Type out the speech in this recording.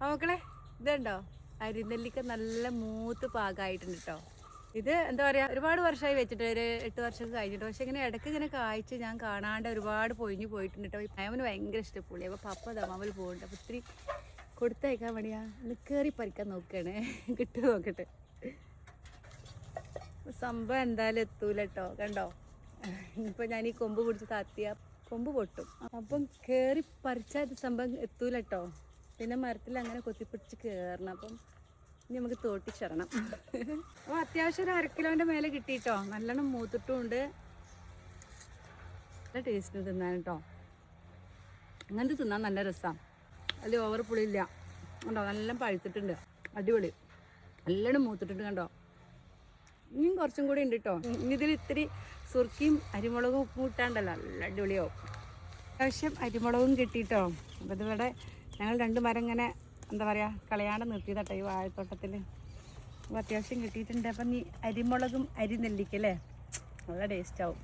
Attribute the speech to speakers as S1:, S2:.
S1: മക്കളെ ഇതുണ്ടോ? അരിനെല്ലിക്ക നല്ല മൂത്ത് പാകമായിട്ടുണ്ട് കേട്ടോ ഇത് എന്താ പറയാ ഒരുപാട് വർഷമായി വെച്ചിട്ട് ഒരു എട്ട് വർഷം കഴിഞ്ഞിട്ട് പക്ഷെ ഇങ്ങനെ ഇടയ്ക്ക് ഇങ്ങനെ കായ്ച്ച് ഞാൻ കാണാണ്ട് ഒരുപാട് പൊഴിഞ്ഞു പോയിട്ടുണ്ട് കേട്ടോ മാമന് ഭയങ്കര ഇഷ്ടപ്പുള്ളി അപ്പോൾ പപ്പ ദമാവിൽ പോകുന്നുണ്ട്. അപ്പോൾ ഇത്തിരി കൊടുത്തയക്കാൻ വേണ്ടിയാ ഒന്ന് കയറി പറിക്കാൻ നോക്കുകയാണ് കിട്ടു നോക്കട്ടെ. സംഭവം എന്തായാലും എത്തൂല കേട്ടോ കണ്ടോ? ഇപ്പൊ ഞാൻ ഈ കൊമ്പ് പിടിച്ച് താത്തിയ. കൊമ്പ് പൊട്ടും. അപ്പം കയറി പറിച്ചാൽ സംഭവം എത്തൂല കേട്ടോ പിന്നെ മരത്തിൽ അങ്ങനെ കൊത്തിപ്പിടിച്ച് കയറണം അപ്പം ഇനി നമുക്ക് തോട്ടിച്ചിറണം അപ്പോൾ അത്യാവശ്യം ഒരു അരക്കിലോന്റെ മേലെ കിട്ടിയിട്ടോ നല്ലോണം മൂത്തിട്ടും ഉണ്ട് നല്ല ടേസ്റ്റ് തിന്നാൻ കേട്ടോ. അങ്ങനത്തെ തിന്നാൻ നല്ല രസമാണ് അതിൽ ഓവർ പുളിയില്ല കണ്ടോ? നല്ല പഴുത്തിട്ടുണ്ട്. അടിപൊളി. നല്ലോണം മൂത്തിട്ടുണ്ട് കണ്ടോ? ഇനിയും കുറച്ചും കൂടി ഉണ്ട് കേട്ടോ. ഇനി ഇതിൽ ഇത്തിരി സുർക്കിയും അരിമുളകും ഉപ്പും ഇട്ടാണ്ടല്ലോ. നല്ല അടിപൊളിയാവും. അത്യാവശ്യം അരിമുളകും കിട്ടിയിട്ടോ അപ്പോൾ ഇതിവിടെ ഞങ്ങൾ രണ്ട് മരം ഇങ്ങനെ എന്താ പറയുക കളയാണ്ട് നിർത്തിയതട്ടോ ഈ വാഴത്തോട്ടത്തിൽ. അപ്പോൾ അത്യാവശ്യം കിട്ടിയിട്ടുണ്ട്. അപ്പം നീ അരിമുളകും അരി നെല്ലിക്കല്ലേ നല്ല ടേസ്റ്റ് ആവും.